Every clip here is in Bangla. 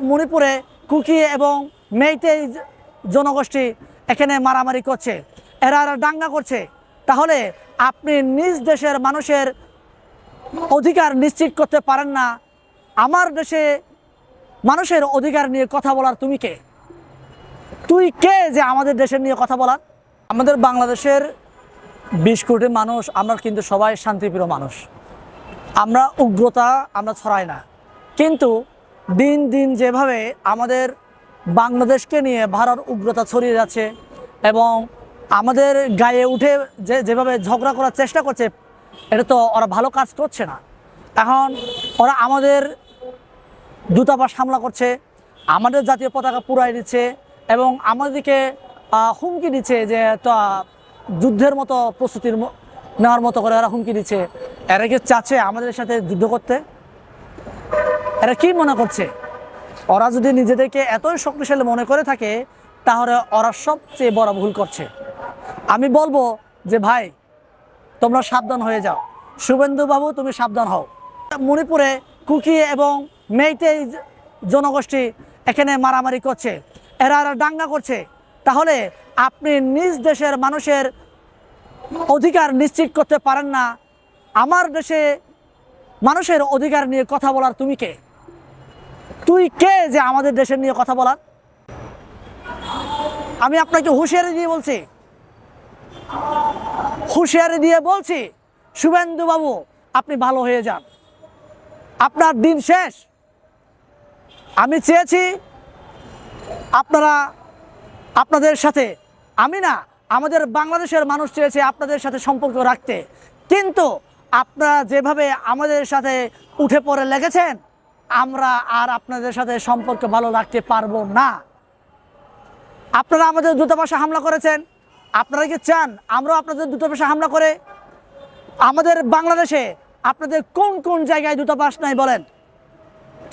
মণিপুরে কুকি এবং মেইতেই জনগোষ্ঠী এখানে মারামারি করছে। এরা এরা দাঙ্গা করছে। তাহলে আপনি নিজ দেশের মানুষের অধিকার নিশ্চিত করতে পারেন না। আমার দেশে মানুষের অধিকার নিয়ে কথা বলার তুমি কে? তুই কে যে আমাদের দেশের নিয়ে কথা বলার? আমাদের বাংলাদেশের বিশ কোটি মানুষ, আমরা কিন্তু সবাই শান্তিপ্রিয় মানুষ। আমরা উগ্রতা, আমরা ছড়াই না। কিন্তু দিন দিন যেভাবে আমাদের বাংলাদেশকে নিয়ে ভারত উগ্রতা ছড়িয়ে যাচ্ছে এবং আমাদের গায়ে উঠে যে, যেভাবে ঝগড়া করার চেষ্টা করছে, এটা তো ওরা ভালো কাজ করছে না। এখন ওরা আমাদের দূতাবাস হামলা করছে, আমাদের জাতীয় পতাকা পুরাই দিচ্ছে এবং আমাদেরকে হুমকি দিচ্ছে যে যুদ্ধের মতো প্রস্তুতির নেওয়ার মতো করে ওরা হুমকি দিচ্ছে। এরা কি চাচ্ছে আমাদের সাথে যুদ্ধ করতে? এরা কি মনে করছে? ওরা যদি নিজেদেরকে এতই শক্তিশালী মনে করে থাকে, তাহলে ওরা সবচেয়ে বড় ভুল করছে। আমি বলব যে ভাই, তোমরা সাবধান হয়ে যাও। শুভেন্দু বাবু তুমি সাবধান হও। মণিপুরে কুকি এবং মেইতেই জনগোষ্ঠী এখানে মারামারি করছে। এরা এরা দাঙ্গা করছে। তাহলে আপনি নিজ দেশের মানুষের অধিকার নিশ্চিত করতে পারেন না। আমার দেশে মানুষের অধিকার নিয়ে কথা বলার তুমি কে? তুই কে যে আমাদের দেশের নিয়ে কথা বলার আমি আপনাকে হুঁশিয়ারি দিয়ে বলছি। হুঁশিয়ারি দিয়ে বলছি, শুভেন্দু বাবু, আপনি ভালো হয়ে যান। আপনার দিন শেষ। আমি চেয়েছি আপনারা আপনাদের সাথে, আমি না, আমাদের বাংলাদেশের মানুষ চেয়েছে আপনাদের সাথে সম্পর্ক রাখতে। কিন্তু আপনারা যেভাবে আমাদের সাথে উঠে পড়ে লেগেছেন আমরা আর আপনাদের সাথে সম্পর্ক ভালো রাখতে পারব না। আপনারা আমাদের দূতাবাসে হামলা করেছেন। আপনারা কি চান আমরাও আপনাদের দূতাবাসে হামলা করে? আমাদের বাংলাদেশে আপনাদের কোন কোন জায়গায় দূতাবাস নাই বলেন?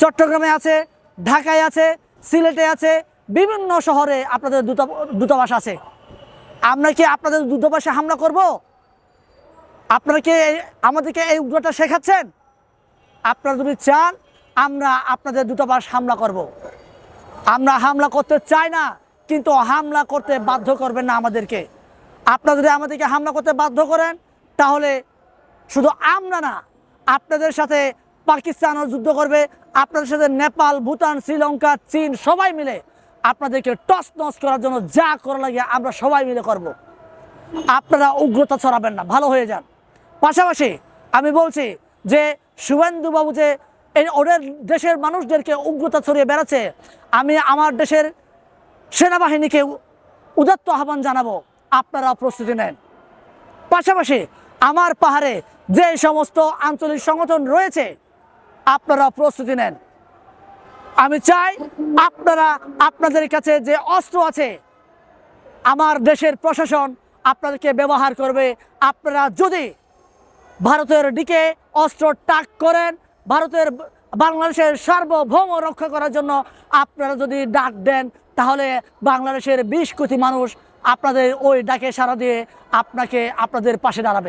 চট্টগ্রামে আছে, ঢাকায় আছে, সিলেটে আছে, বিভিন্ন শহরে আপনাদের দূতা, দূতাবাস আছে। আমরা কি আপনাদের দূতাবাসে হামলা করব? আপনারা কি আমাদেরকে এই উগ্রতা শেখাচ্ছেন? আপনারা যদি চান আমরা আপনাদের দূতাবাস হামলা করব। আমরা হামলা করতে চাই না, কিন্তু হামলা করতে বাধ্য করবেন না আমাদেরকে আপনারা যদি আমাদেরকে হামলা করতে বাধ্য করেন, তাহলে শুধু আমরা না, আপনাদের সাথে পাকিস্তানও যুদ্ধ করবে, আপনাদের সাথে নেপাল, ভুটান, শ্রীলঙ্কা, চীন সবাই মিলে আপনাদেরকে টস নস করার জন্য যা করা লাগে আমরা সবাই মিলে করব। আপনারা উগ্রতা ছড়াবেন না, ভালো হয়ে যান পাশাপাশি আমি বলছি যে শুভেন্দু বাবু যে এই ওদের দেশের মানুষদেরকে উগ্রতা ছড়িয়ে বেড়াচ্ছে, আমি আমার দেশের সেনাবাহিনীকে উদাত্ত আহ্বান জানাব আপনারা প্রস্তুতি নেন। পাশাপাশি আমার পাহাড়ে যে সমস্ত আঞ্চলিক সংগঠন রয়েছে আপনারা প্রস্তুতি নেন। আমি চাই আপনারা আপনাদের কাছে যে অস্ত্র আছে, আমার দেশের প্রশাসন আপনাদেরকে ব্যবহার করবে। আপনারা যদি ভারতের দিকে অস্ত্র টাক করেন ভারতের বাংলাদেশের সার্বভৌম রক্ষা করার জন্য আপনারা যদি ডাক দেন, তাহলে বাংলাদেশের বিশ কোটি মানুষ আপনাদের ওই ডাকে সাড়া দিয়ে আপনাকে আপনাদের পাশে দাঁড়াবে।